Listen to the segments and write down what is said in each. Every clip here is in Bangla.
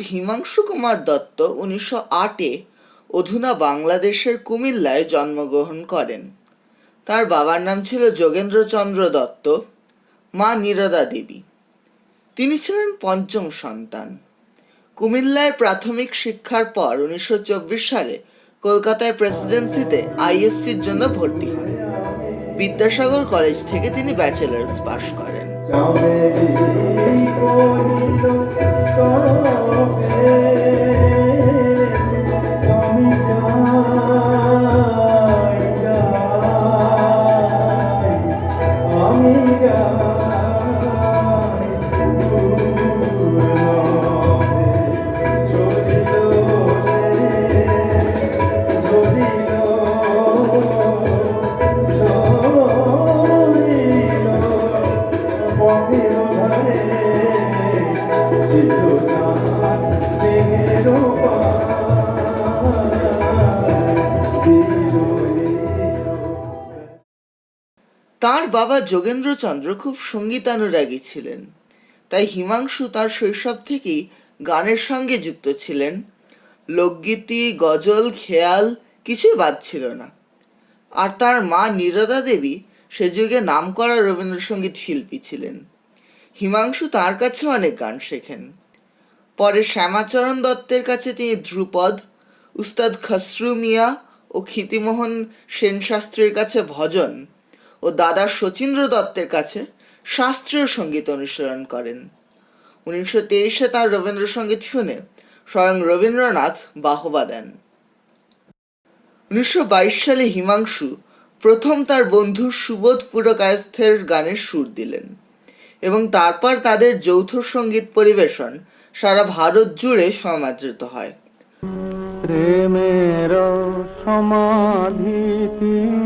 হিমাংশু কুমার দত্ত উনিশশো আটে অধুনা বাংলাদেশের কুমিল্লায় জন্মগ্রহণ করেন। তার বাবার নাম ছিল যোগেন্দ্রচন্দ্র দত্ত, মা নীরদা দেবী। তিনি ছিলেন পঞ্চম সন্তান। কুমিল্লায় প্রাথমিক শিক্ষার পর উনিশশো চব্বিশ সালে কলকাতায় প্রেসিডেন্সিতে আইএসসির জন্য ভর্তি হন। বিদ্যাসাগর কলেজ থেকে তিনি ব্যাচেলার্স পাশ করেন। তার বাবা যোগেন্দ্রচন্দ্র খুব সঙ্গীতানুরাগী ছিলেন। তাই হিমাংশু তার শৈশব থেকেই গানের সঙ্গে যুক্ত ছিলেন। লোকগীতি, গজল, খেয়াল কিছুই বাদ ছিল না। আর তার মা নীরদা দেবী সে যুগে নামকরা রবীন্দ্রসঙ্গীত শিল্পী ছিলেন। হিমাংশু তার কাছে অনেক গান শেখেন। পরে শ্যামাচরণ দত্তের কাছে তিনি ধ্রুপদ, উস্তাদ খসরু মিয়া ও ক্ষিতিমোহন সেন শাস্ত্রীর কাছে ভজন ও দাদা শচীন্দ্র দত্তের কাছে শাস্ত্রীয় সংগীত অনুসরণ করেন। উনিশশো তেইশে তার রবীন্দ্রসঙ্গীত শুনে স্বয়ং রবীন্দ্রনাথ বাহবা দেন। উনিশশো বাইশ সালে হিমাংশু প্রথম তার বন্ধু সুবোধ পুরকায়স্থের গানের সুর দিলেন। এবং তারপর তাদের যৌথ সংগীত পরিবেশন সারা ভারত জুড়ে সমাদৃত হয়। প্রেমের সমাধি তীরে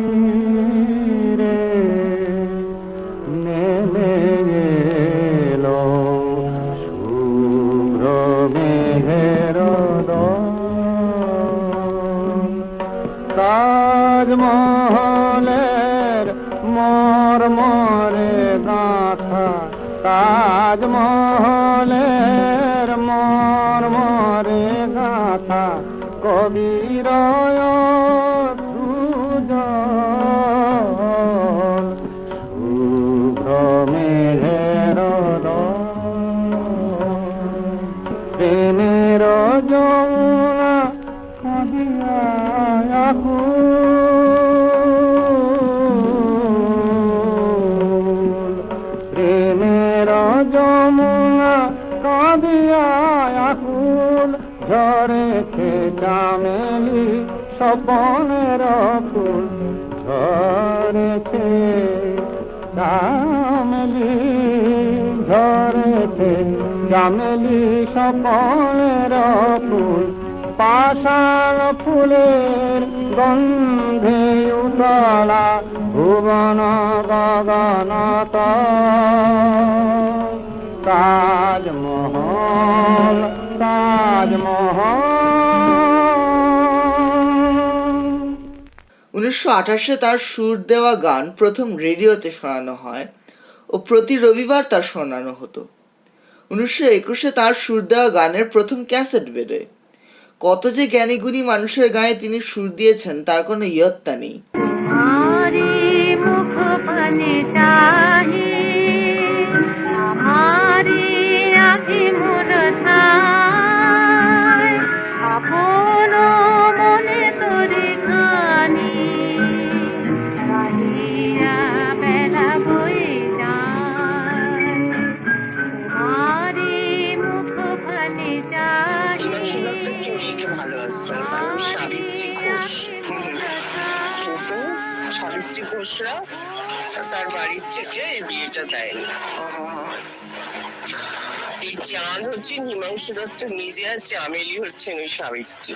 তাজমহলের মর্মরে গাথা কবির সুজল। শুভ্র মেঘের প্রেমের যমুনা কাঁদিয়া স্বপনের ফুল ঝরেছে চামেলি ঝরেছে চামেলি স্বপনের ফুল পাষাণ ফুলের গন্ধে উতলা ভুবন গগন তাজমহল উনিশশো আঠাশে তার সুর দেওয়া গান প্রথম রেডিওতে শোনানো হয় ও প্রতি রবিবার তার শোনানো হতো। উনিশশো একুশে তার সুর দেওয়া গানের প্রথম ক্যাসেট বেরোয়। কত যে জ্ঞানীগুণী মানুষের গায়ে তিনি সুর দিয়েছেন তার কোনো ইয়ত্তা নেই। তার বাড়ির থেকে এই বিয়েটা দেয়নি এই চাঁদ হচ্ছে, হিমাংশু দত্ত নিজে আর চামেলি হচ্ছেন ওই সাবিত্রী।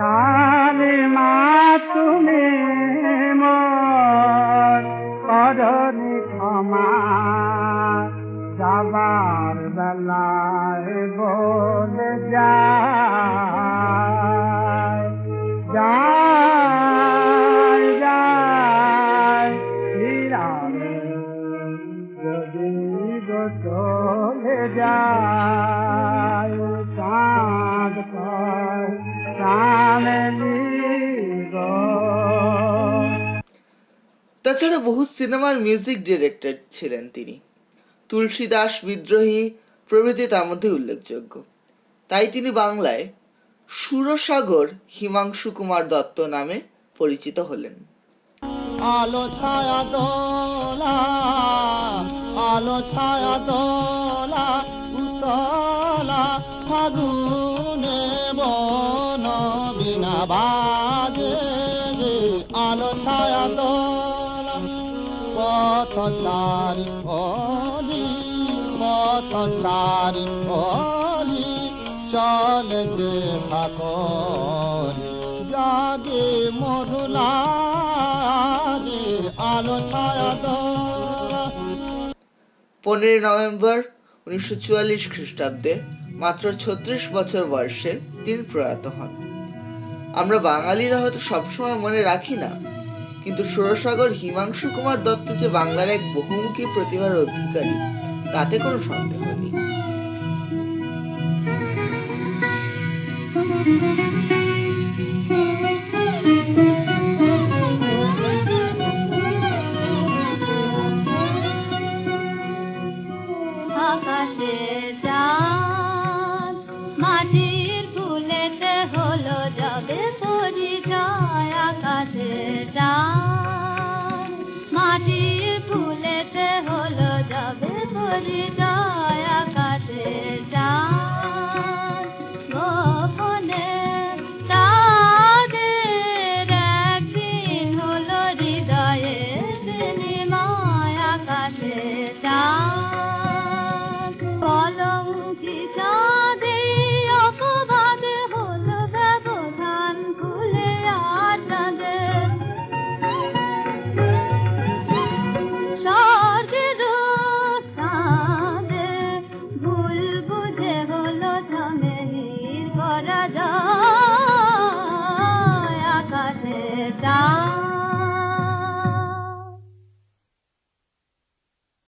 যে কালে মা তুমি তাছাড়া বহু সিনেমার মিউজিক ডিরেক্টর ছিলেন তিনি। তুলসী দাস বিদ্রোহী প্রভৃতি তার মধ্যে উল্লেখযোগ্য। তাই তিনি বাংলায় সুরসাগর হিমাংশু কুমার দত্ত নামে পরিচিত হলেন। আলো ছায়া দোলা, আলো ছায়া দোলা, উতলা ফাগুনে বন বিনা বাজে আলো ছায়া দোলা। পথ চারি অলি পথ চারি অলি চলে যে জাগে আলো পনেরোই নভেম্বর উনিশশো চুয়াল্লিশ খ্রিস্টাব্দে মাত্র ছত্রিশ বছর বয়সে তিনি প্রয়াত হন। আমরা বাঙালিরা হয়তো সবসময় মনে রাখি না কিন্তু সুরসাগর হিমাংশু কুমার দত্ত যে বাংলার এক বহুমুখী প্রতিভার অধিকারী, তাতে কোনো সন্দেহ নেই। 知道